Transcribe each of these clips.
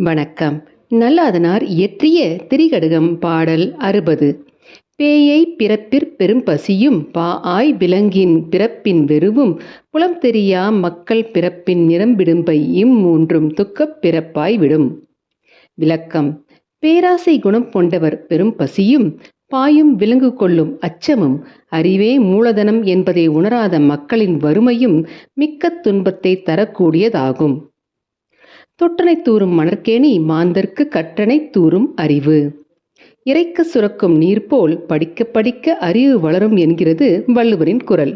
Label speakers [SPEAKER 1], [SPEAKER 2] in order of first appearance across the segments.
[SPEAKER 1] வணக்கம். நல்லாதனார் இயற்றிய திரிகடுகம் பாடல் அறுபது. பேயை பிறப்பிற் பெரும் பசியும் பா ஆய் விலங்கின் பிறப்பின் வெறுவும் புலம் தெரியா மக்கள் பிறப்பின் நிறம்பிடும்பை இம்மூன்றும் துக்கப் பிறப்பாய் விடும். விளக்கம். பேராசை குணம் கொண்டவர் பெரும் பசியும் பாயும் விலங்கு கொள்ளும் அச்சமும் அறிவே மூலதனம் என்பதை உணராத மக்களின் வறுமையும் மிக்க துன்பத்தை தரக்கூடியதாகும். தொற்றனை தூறும் மணற்கேணி மாந்தர்க்கு கற்றனை தூறும் அறிவு. இறைக்க சுரக்கும் நீர் போல் படிக்க படிக்க அறிவு வளரும் என்கிறது வள்ளுவரின் குரல்.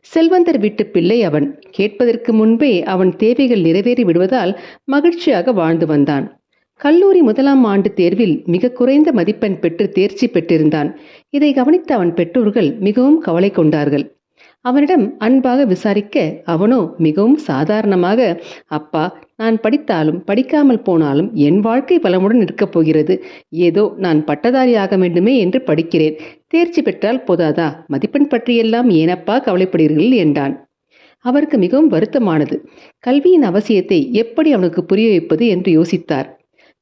[SPEAKER 1] செல்வந்தர் வீட்டு பிள்ளை அவன். கேட்பதற்கு முன்பே அவன் தேவைகள் நிறைவேறி விடுவதால் மகிழ்ச்சியாக வாழ்ந்து வந்தான். கல்லூரி முதலாம் ஆண்டு தேர்வில் மிக குறைந்த மதிப்பெண் பெற்று தேர்ச்சி பெற்றிருந்தான். இதை கவனித்த அவன் பெற்றோர்கள் மிகவும் கவலை கொண்டார்கள். அவனிடம் அன்பாக விசாரிக்க அவனோ மிகவும் சாதாரணமாக அப்பா நான் படித்தாலும் படிக்காமல் போனாலும் என் வாழ்க்கை பலமுடன் இருக்கப் போகிறது. ஏதோ நான் பட்டதாரி ஆக வேண்டுமே என்று படிக்கிறேன். தேர்ச்சி பெற்றால் போதாதா? மதிப்பெண் பற்றியெல்லாம் ஏனப்பா கவலைப்படுகிறீர்கள் என்றான். அவருக்கு மிகவும் வருத்தமானது. கல்வியின் அவசியத்தை எப்படி அவனுக்கு புரிய வைப்பது என்று யோசித்தார்.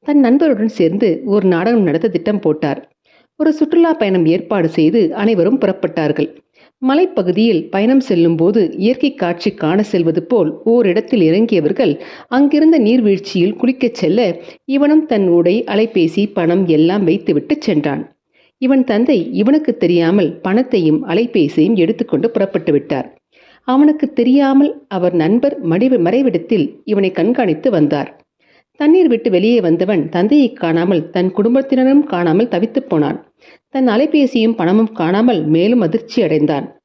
[SPEAKER 1] தன் நண்பருடன் சேர்ந்து ஒரு நாடகம் நடத்த திட்டம் போட்டார். ஒரு சுற்றுலா பயணம் ஏற்பாடு செய்து அனைவரும் புறப்பட்டார்கள். மலைப்பகுதியில் பயணம் செல்லும்போது இயற்கை காட்சி காண செல்வது போல் ஓரிடத்தில் இறங்கியவர்கள் அங்கிருந்த நீர்வீழ்ச்சியில் குளிக்கச் செல்ல இவனும் தன் உடை அலைபேசி பணம் எல்லாம் வைத்துவிட்டு சென்றான். இவன் தந்தை இவனுக்கு தெரியாமல் பணத்தையும் அலைபேசியையும் எடுத்துக்கொண்டு புறப்பட்டு விட்டார். அவனுக்கு தெரியாமல் அவர் நண்பர் மடிவு மறைவிடத்தில் இவனை கண்காணித்து வந்தார். தண்ணீர் விட்டு வெளியே வந்தவன் தந்தையை காணாமல் தன் குடும்பத்தினரும் காணாமல் தவித்துப் போனான். தன் அலைபேசியும் பணமும் காணாமல் மேலும் அதிர்ச்சி அடைந்தான்.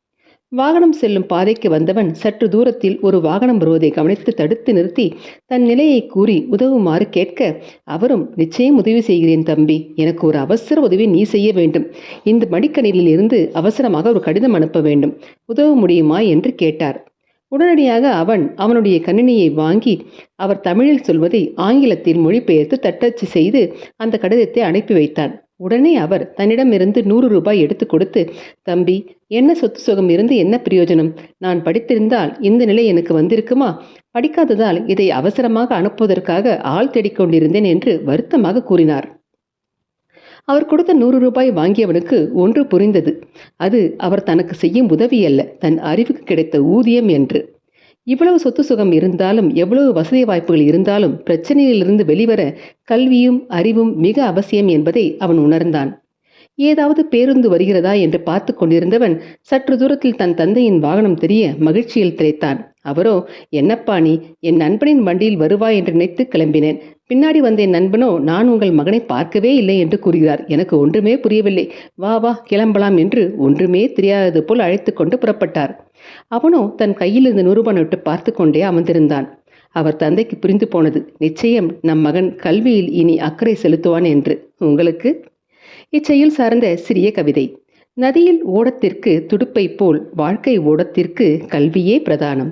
[SPEAKER 1] வாகனம் செல்லும் பாதைக்கு வந்தவன் சற்று தூரத்தில் ஒரு வாகனம் வருவதை கவனித்து தடுத்து நிறுத்தி தன் நிலையை கூறி உதவுமாறு கேட்க அவரும் நிச்சயம் உதவி செய்கிறேன் தம்பி. எனக்கு ஒரு அவசர உதவி நீ செய்ய வேண்டும். இந்த மடிக்கணிலில் இருந்து அவசரமாக ஒரு கடிதம் அனுப்ப வேண்டும். உதவ முடியுமா? என்று கேட்டார். உடனடியாக அவன் அவனுடைய கணினியை வாங்கி அவர் தமிழில் சொல்வதை ஆங்கிலத்தில் மொழிபெயர்த்து தட்டச்சு செய்து அந்த கடிதத்தை அனுப்பி வைத்தான். உடனே அவர் தன்னிடமிருந்து நூறு ரூபாய் எடுத்து கொடுத்து தம்பி என்ன சொத்து சுகம் இருந்து என்ன பிரயோஜனம்? நான் படித்திருந்தால் இந்த நிலை எனக்கு வந்திருக்குமா? படிக்காததால் இதை அவசரமாக அனுப்புவதற்காக ஆள் தேடிக்கொண்டிருந்தேன் என்று வருத்தமாக கூறினார். அவர் கொடுத்த நூறு ரூபாய் வாங்கியவனுக்கு ஒன்று புரிந்தது. அது அவர் தனக்கு செய்யும் உதவி அல்ல தன் அறிவுக்கு கிடைத்த ஊதியம் என்று. இவ்வளவு சொத்து சுகம் இருந்தாலும் எவ்வளவு வசதி வாய்ப்புகள் இருந்தாலும் பிரச்சனையிலிருந்து வெளிவர கல்வியும் அறிவும் மிக அவசியம் என்பதை அவன் உணர்ந்தான். ஏதாவது பேருந்து வருகிறதா என்று பார்த்து கொண்டிருந்தவன் சற்று தூரத்தில் தன் தந்தையின் வாகனம் தெரிய மகிழ்ச்சியில் திளைத்தான். அவரோ என்னப்பா நீ என் நண்பனின் வண்டியில் வருவாய் என்று நினைத்து கிளம்பினேன். பின்னாடி வந்த என் நண்பனோ நான் உங்கள் மகனை பார்க்கவே இல்லை என்று கூறுகிறார். எனக்கு ஒன்றுமே புரியவில்லை. வா வா கிளம்பலாம் என்று ஒன்றுமே தெரியாதது போல் அழைத்து கொண்டு புறப்பட்டார். அவனோ தன் கையில் இருந்த நூறுபான் விட்டு பார்த்து கொண்டே அமர்ந்திருந்தான். அவர் தந்தைக்கு புரிந்து போனது நிச்சயம் நம் மகன் கல்வியில் இனி அக்கறை செலுத்துவான் என்று. உங்களுக்கு? இச்செயல் சார்ந்த சிறிய கவிதை. நதியில் ஓடத்திற்கு துடுப்பை போல் வாழ்க்கை ஓடத்திற்கு கல்வியே பிரதானம்.